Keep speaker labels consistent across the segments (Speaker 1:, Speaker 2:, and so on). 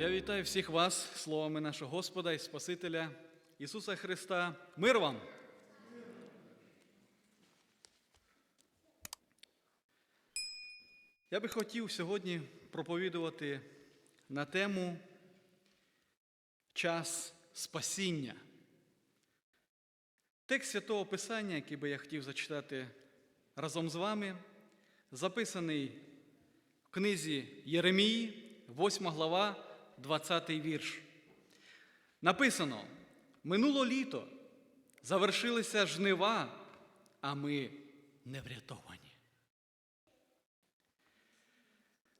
Speaker 1: Я вітаю всіх вас словами нашого Господа і Спасителя Ісуса Христа. Мир вам! Я би хотів сьогодні проповідувати на тему час спасіння. Текст святого Писання, який би я хотів зачитати разом з вами, записаний в книзі Єремії, 8 глава, 20 вірш. Написано: минуло літо, завершилися жнива, а ми не врятовані.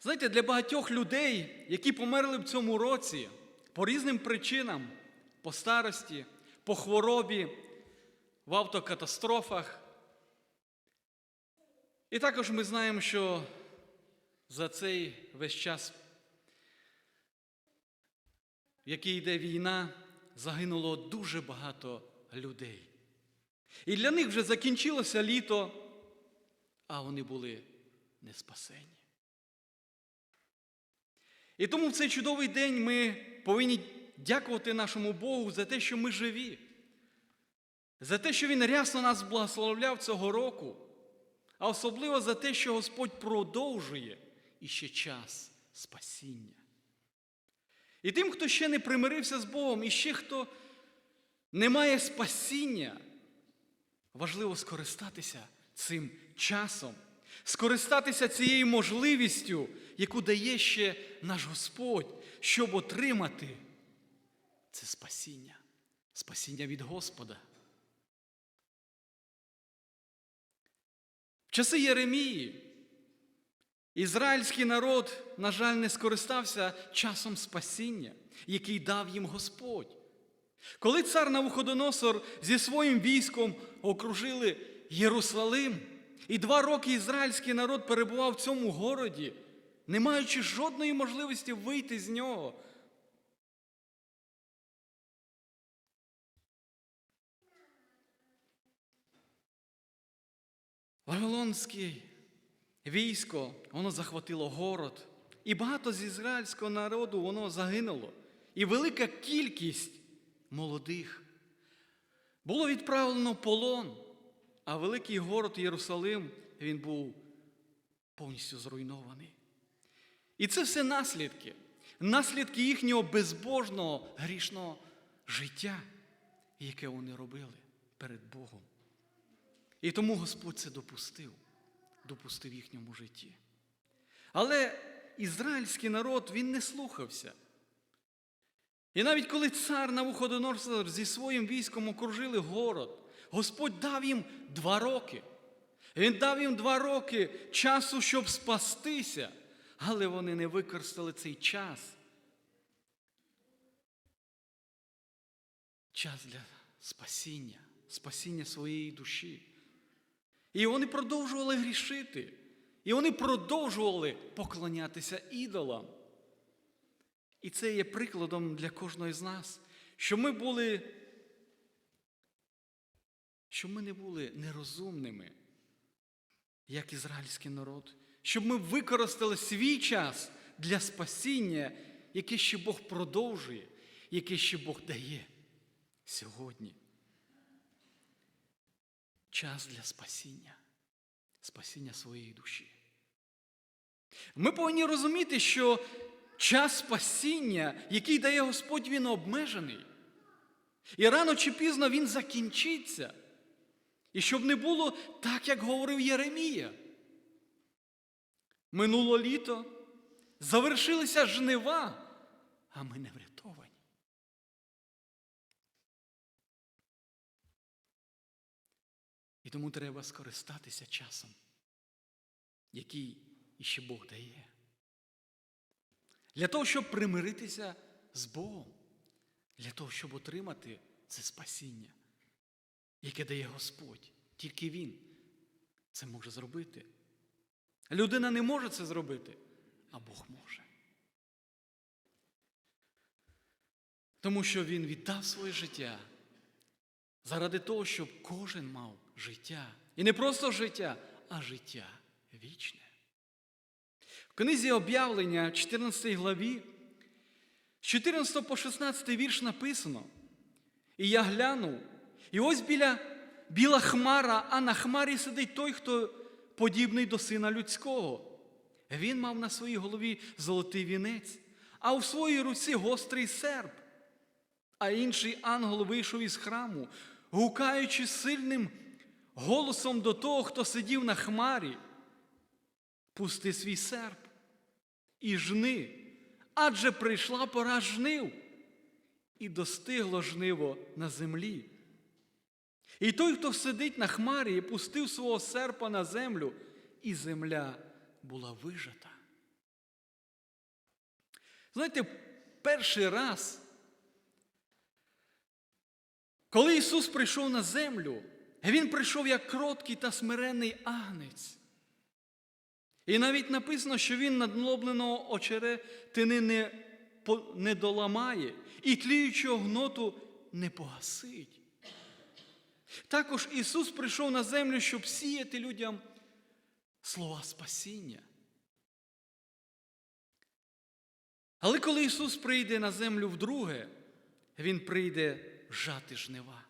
Speaker 1: Знаєте, для багатьох людей, які померли в цьому році по різним причинам, по старості, по хворобі, в автокатастрофах. І також ми знаємо, що за цей весь час, в який йде війна, загинуло дуже багато людей. І для них вже закінчилося літо, а вони були не спасені. І тому в цей чудовий день ми повинні дякувати нашому Богу за те, що ми живі, за те, що Він рясно нас благословляв цього року, а особливо за те, що Господь продовжує іще час спасіння. І тим, хто ще не примирився з Богом, і ще хто не має спасіння, важливо скористатися цим часом, скористатися цією можливістю, яку дає ще наш Господь, щоб отримати це спасіння, спасіння від Господа. В часи Єремії ізраїльський народ, на жаль, не скористався часом спасіння, який дав їм Господь. Коли цар Навуходоносор зі своїм військом окружили Єрусалим, і два роки ізраїльський народ перебував в цьому городі, не маючи жодної можливості вийти з нього. Вавилонське військо, воно захватило город, і багато з ізраїльського народу воно загинуло. І велика кількість молодих було відправлено полон, а великий город Єрусалим він був повністю зруйнований. І це все наслідки, наслідки їхнього безбожного грішного життя, яке вони робили перед Богом. І тому Господь це допустив, допустив в їхньому житті. Але ізраїльський народ він не слухався. І навіть коли цар Навуходоносор зі своїм військом окружили город, Господь дав їм два роки. Він дав їм два роки часу, щоб спастися, але вони не використали цей час. Час для спасіння, спасіння своєї душі. І вони продовжували грішити. І вони продовжували поклонятися ідолам. І це є прикладом для кожного з нас, що ми були, що ми не були нерозумними, як ізраїльський народ, щоб ми використали свій час для спасіння, яке ще Бог продовжує, яке ще Бог дає сьогодні. Час для спасіння, спасіння своєї душі. Ми повинні розуміти, що час спасіння, який дає Господь, він обмежений. І рано чи пізно він закінчиться. І щоб не було так, як говорив Єремія. Минуло літо, завершилися жнива, а ми не врятовані. Тому треба скористатися часом, який іще Бог дає. Для того, щоб примиритися з Богом, для того, щоб отримати це спасіння, яке дає Господь. Тільки Він це може зробити. Людина не може це зробити, а Бог може. Тому що Він віддав своє життя заради того, щоб кожен мав життя. І не просто життя, а життя вічне. В книзі об'явлення, 14 главі, З 14 по 16 вірш написано. І я глянув, і ось біля біла хмара, а на хмарі сидить той, хто подібний до сина людського. Він мав на своїй голові золотий вінець, а у своїй руці гострий серп. А інший ангел вийшов із храму, гукаючи сильним голосом до того, хто сидів на хмарі. Пусти свій серп і жни, адже прийшла пора жнив, і достигло жниво на землі. І той, хто сидить на хмарі, пустив свого серпа на землю, і земля була вижата. Знаєте, перший раз, коли Ісус прийшов на землю, Він прийшов як кроткий та смиренний агнець. І навіть написано, що він надлобленого очеретини не, не доламає і тліючого гноту не погасить. Також Ісус прийшов на землю, щоб сіяти людям слова спасіння. Але коли Ісус прийде на землю вдруге, Він прийде жати жнива.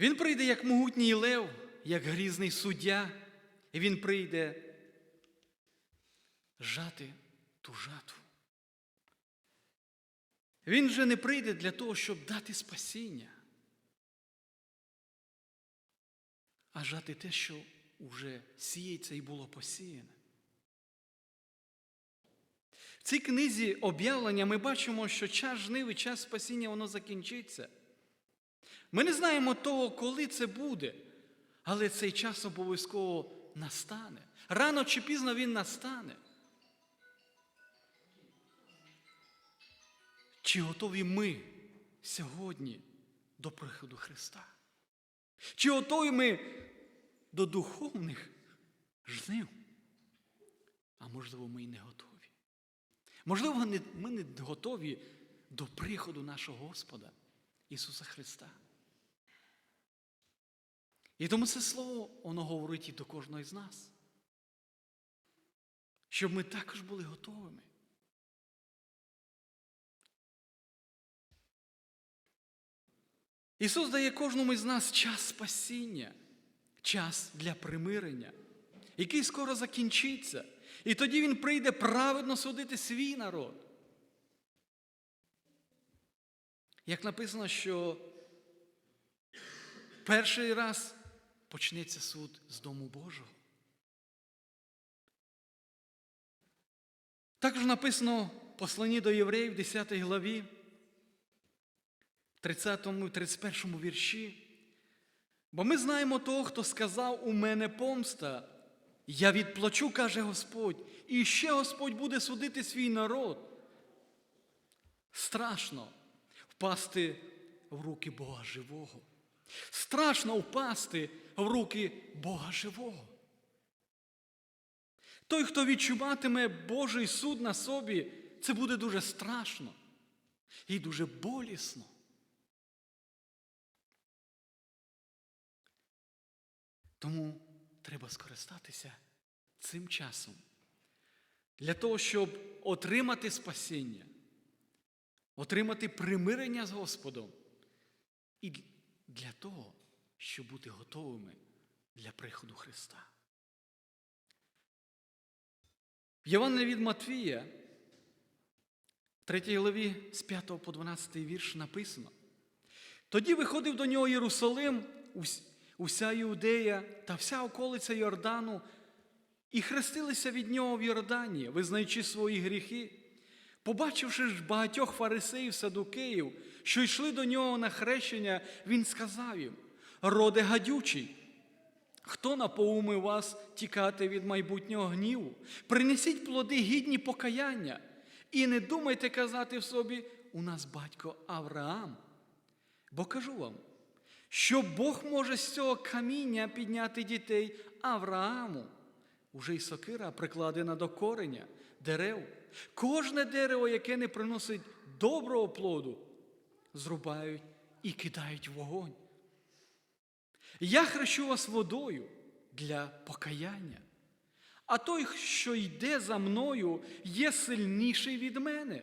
Speaker 1: Він прийде як могутній лев, як грізний суддя, і він прийде жати ту жатву. Він же не прийде для того, щоб дати спасіння, а жати те, що вже сіється і було посіяне. В цій книзі об'явлення ми бачимо, що час жнив і час спасіння воно закінчиться. Ми не знаємо того, коли це буде, але цей час обов'язково настане. Рано чи пізно він настане. Чи готові ми сьогодні до приходу Христа? Чи готові ми до духовних жнив? А можливо, ми і не готові. Можливо, ми не готові до приходу нашого Господа Ісуса Христа. І тому це слово, воно говорить і до кожного з нас. Щоб ми також були готовими. Ісус дає кожному з нас час спасіння, час для примирення, який скоро закінчиться. І тоді Він прийде праведно судити свій народ. Як написано, що перший раз почнеться суд з Дому Божого. Також написано в посланні до євреїв, 10 главі, 30 і 31 вірші. Бо ми знаємо того, хто сказав у мене помста, я відплачу, каже Господь, і ще Господь буде судити свій народ. Страшно впасти в руки Бога живого. Страшно впасти в руки Бога живого. Той, хто відчуватиме Божий суд на собі, це буде дуже страшно і дуже болісно. Тому треба скористатися цим часом для того, щоб отримати спасіння, отримати примирення з Господом і для того, щоб бути готовими для приходу Христа. В Євангелії від Матвія, 3 главі з 5 по 12 вірш написано. Тоді виходив до нього Єрусалим, уся Іудея та вся околиця Йордану, і хрестилися від нього в Йордані, визнаючи свої гріхи. Побачивши ж багатьох фарисеїв садукеїв, що йшли до нього на хрещення, він сказав їм: Роде гадючий, Хто напоумив вас тікати від майбутнього гніву? Принесіть плоди гідні покаяння, і не думайте казати в собі, у нас батько Авраам. Бо кажу вам, що Бог може з цього каміння підняти дітей Аврааму. Уже й сокира прикладена до кореня дерев. Кожне дерево, яке не приносить доброго плоду, зрубають і кидають вогонь. Я хрещу вас водою для покаяння. а той, що йде за мною, є сильніший від мене.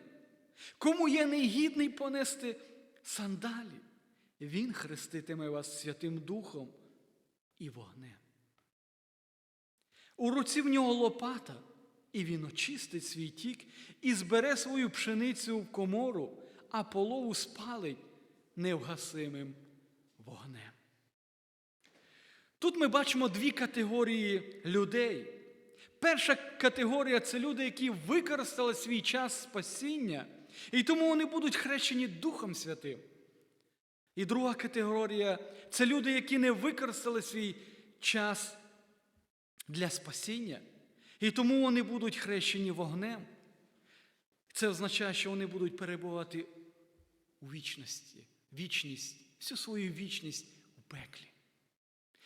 Speaker 1: Кому я негідний понести сандалі, він хреститиме вас Святим Духом і вогнем. У руці в нього лопата, і він очистить свій тік і збере свою пшеницю в комору, а полову спалить невгасимим вогнем. Тут ми бачимо дві категорії людей. Перша категорія це люди, які використали свій час спасіння, і тому вони будуть хрещені Духом Святим. І друга категорія це люди, які не використали свій час для спасіння, і тому вони будуть хрещені вогнем. Це означає, що вони будуть перебувати у вічності, вічність, всю свою вічність у пеклі.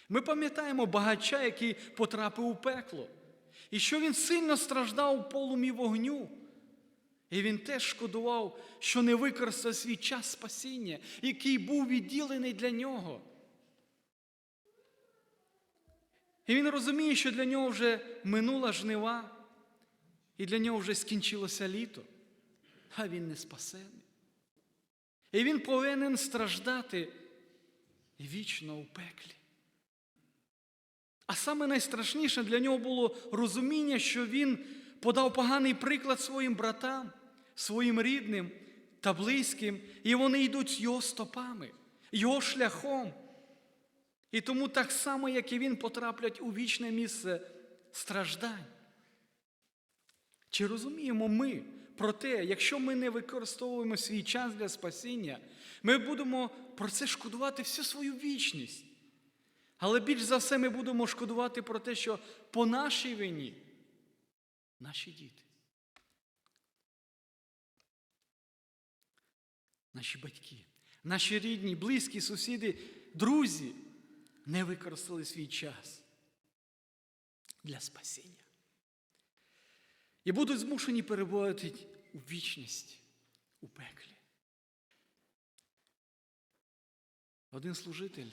Speaker 1: Ми пам'ятаємо багача, який потрапив у пекло, і що він сильно страждав у полумі вогню. І він теж шкодував, що не використав свій час спасіння, який був відділений для нього. І він розуміє, що для нього вже минула жнива, і для нього вже скінчилося літо, а він не спасений. І він повинен страждати вічно у пеклі. А саме найстрашніше для нього було розуміння, що він подав поганий приклад своїм братам, своїм рідним та близьким, і вони йдуть його стопами, його шляхом. І тому так само, як і він, потраплять у вічне місце страждань. Чи розуміємо ми про те, якщо ми не використовуємо свій час для спасіння, ми будемо про це шкодувати всю свою вічність. Але більш за все ми будемо шкодувати про те, що по нашій вині наші діти, наші батьки, наші рідні, близькі, сусіди, друзі не використали свій час для спасіння. І будуть змушені перебувати у вічність, у пеклі. Один служитель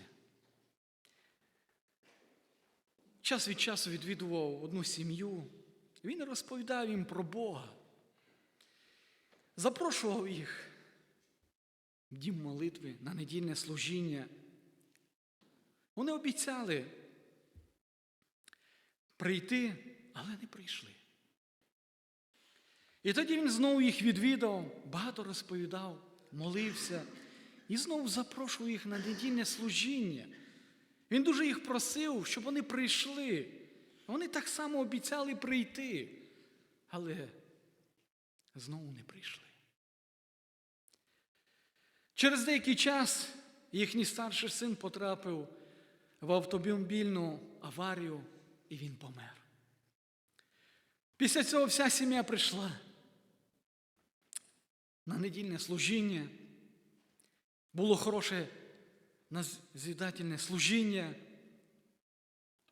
Speaker 1: час від часу відвідував одну сім'ю, він розповідав їм про Бога, запрошував їх в дім молитви на недільне служіння. Вони обіцяли прийти, але не прийшли. І тоді він знову їх відвідав, багато розповідав, молився і знову запрошував їх на недільне служіння. Він дуже їх просив, щоб вони прийшли. Вони так само обіцяли прийти, але знову не прийшли. Через деякий час їхній старший син потрапив в автомобільну аварію, і він помер. Після цього вся сім'я прийшла на недільне служіння. Було хороше назідательне служіння,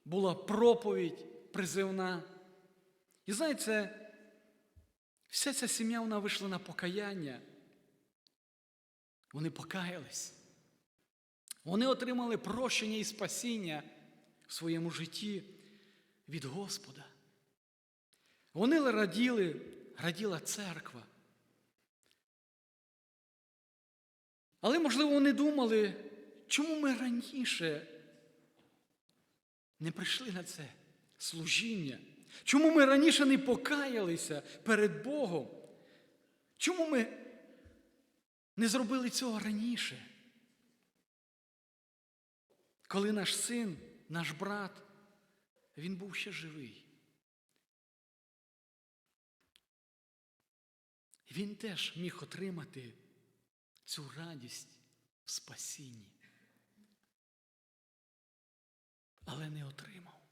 Speaker 1: була проповідь призивна. І знаєте, вся ця сім'я вона вийшла на покаяння. Вони покаялись. Вони отримали прощення і спасіння в своєму житті від Господа. Вони раділи, раділа церква. Але, можливо, вони думали, чому ми раніше не прийшли на це служіння? Чому ми раніше не покаялися перед Богом? Чому ми не зробили цього раніше? Коли наш син, наш брат, він був ще живий. Він теж міг отримати цю радість в спасінні. Але не отримав.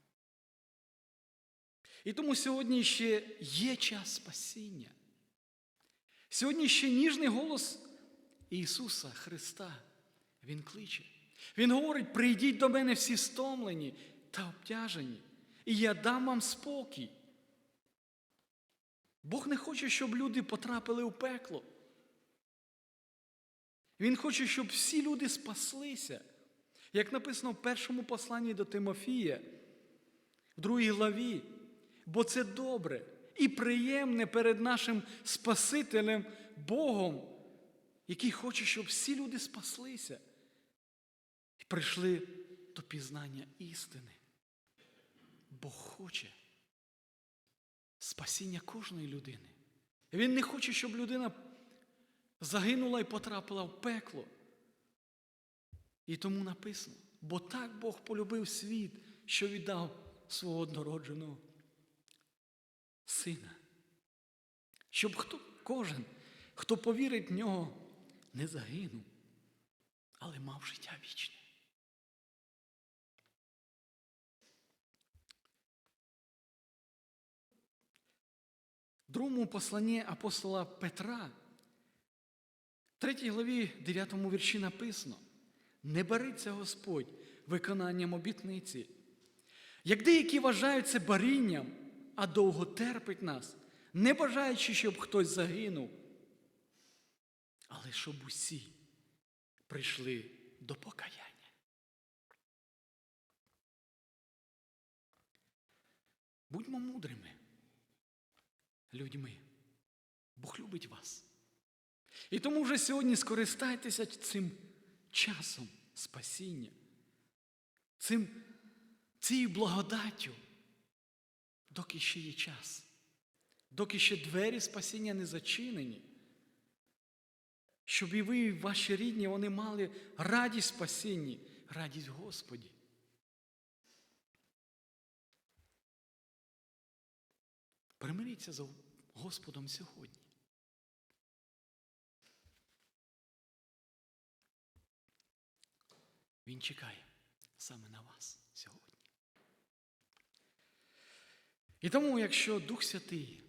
Speaker 1: І тому сьогодні ще є час спасіння. Сьогодні ще ніжний голос Ісуса Христа. Він кличе. Він говорить: прийдіть до мене всі стомлені та обтяжені, і я дам вам спокій. Бог не хоче, щоб люди потрапили у пекло. Він хоче, щоб всі люди спаслися. Як написано в першому посланні до Тимофія, в другій главі, бо це добре і приємне перед нашим Спасителем Богом, який хоче, щоб всі люди спаслися і прийшли до пізнання істини. Бог хоче спасіння кожної людини. Він не хоче, щоб людина загинула і потрапила в пекло. І тому написано, бо так Бог полюбив світ, що віддав свого однородженого сина. Щоб хто, кожен, хто повірить в нього, не загинув, але мав життя вічне. В другому посланні апостола Петра, 3 главі 9 вірші написано: не бариться Господь виконанням обітниці. Як деякі вважають це барінням, а довго терпить нас, не бажаючи, щоб хтось загинув, але щоб усі прийшли до покаяння. Будьмо мудрими людьми. Бог любить вас. І тому вже сьогодні скористайтеся цим часом спасіння, цим, цією благодаттю, доки ще є час, доки ще двері спасіння не зачинені, щоб і ви, і ваші рідні, вони мали радість спасінні, радість Господі. Примиріться з Господом сьогодні. Він чекає саме на вас сьогодні. І тому, якщо Дух Святий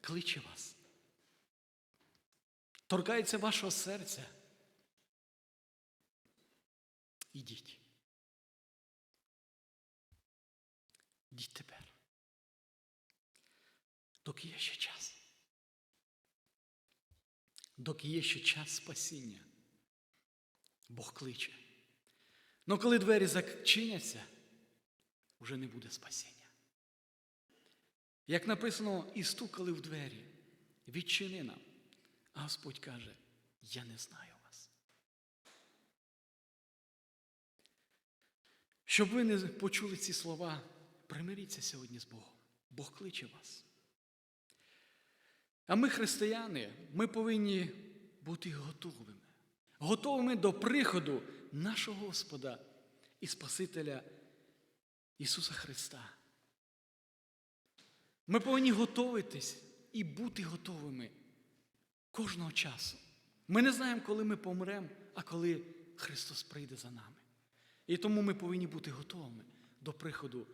Speaker 1: кличе вас, торкається вашого серця, ідіть. Ідіть тепер. Доки є ще час. Доки є ще час спасіння. Бог кличе. Но коли двері зачиняться, вже не буде спасіння. Як написано, і стукали в двері, відчини нам. А Господь каже, я не знаю вас. Щоб ви не почули ці слова, примиріться сьогодні з Богом. Бог кличе вас. А ми, християни, ми повинні бути готовими. Готовими до приходу нашого Господа і Спасителя Ісуса Христа. Ми повинні готуватись і бути готовими кожного часу. Ми не знаємо, коли ми помремо, а коли Христос прийде за нами. І тому ми повинні бути готовими до приходу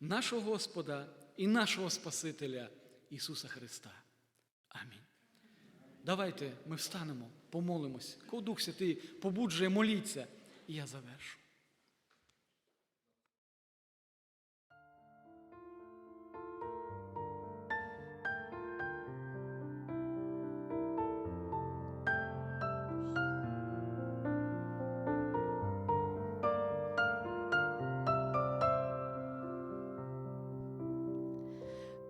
Speaker 1: нашого Господа і нашого Спасителя Ісуса Христа. Амінь. Давайте ми встанемо, помолимось. Кого Дух Святий побуджує, моліться, і я завершу.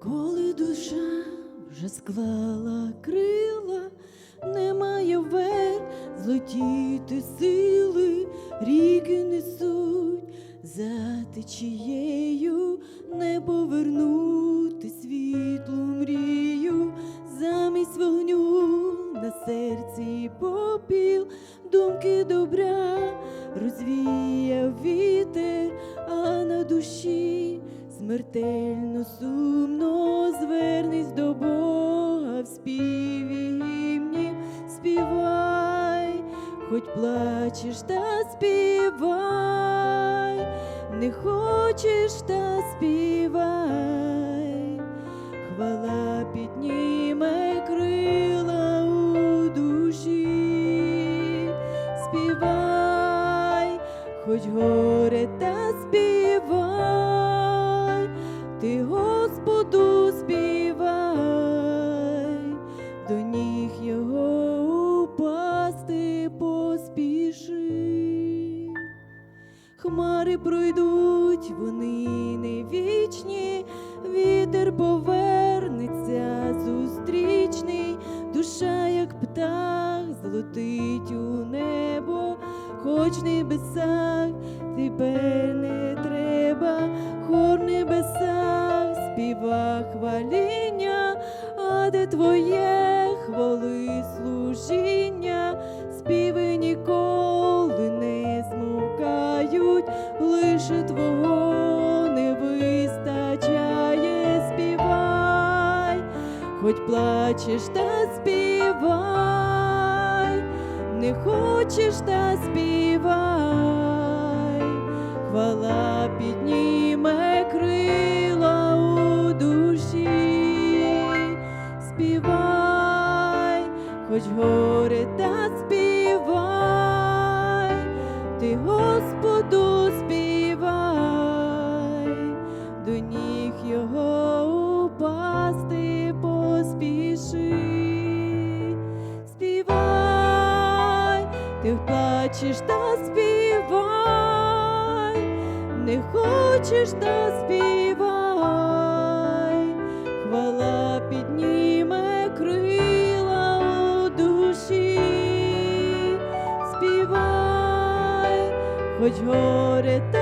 Speaker 2: Коли душа вже склала крила, злетіти сили, ріки несуть. За течією, не повернути світлу мрію, замість вогню на серці попіл, думки добра розвіяв вітер, а на душі смертельно сумно звернись до Бога в співі співай, хоч плачеш та співай, не хочеш та співай, хвала підніме крила у душі, співай, хоч горе та співай, ти Господу Хмари пройдуть, вони не вічні, вітер повернеться зустрічний, душа, як птах, злетить у небо, хоч небесах тепер не треба, хор небесах співа хваління, а де твоє хвали служіння, плачеш та співай, не хочеш та співай, хвала підніме крила у душі, співай, хоч горе та співай, хочеш, та співай, не хочеш, та співай, хвала підніме крила у душі, співай, хоч горе.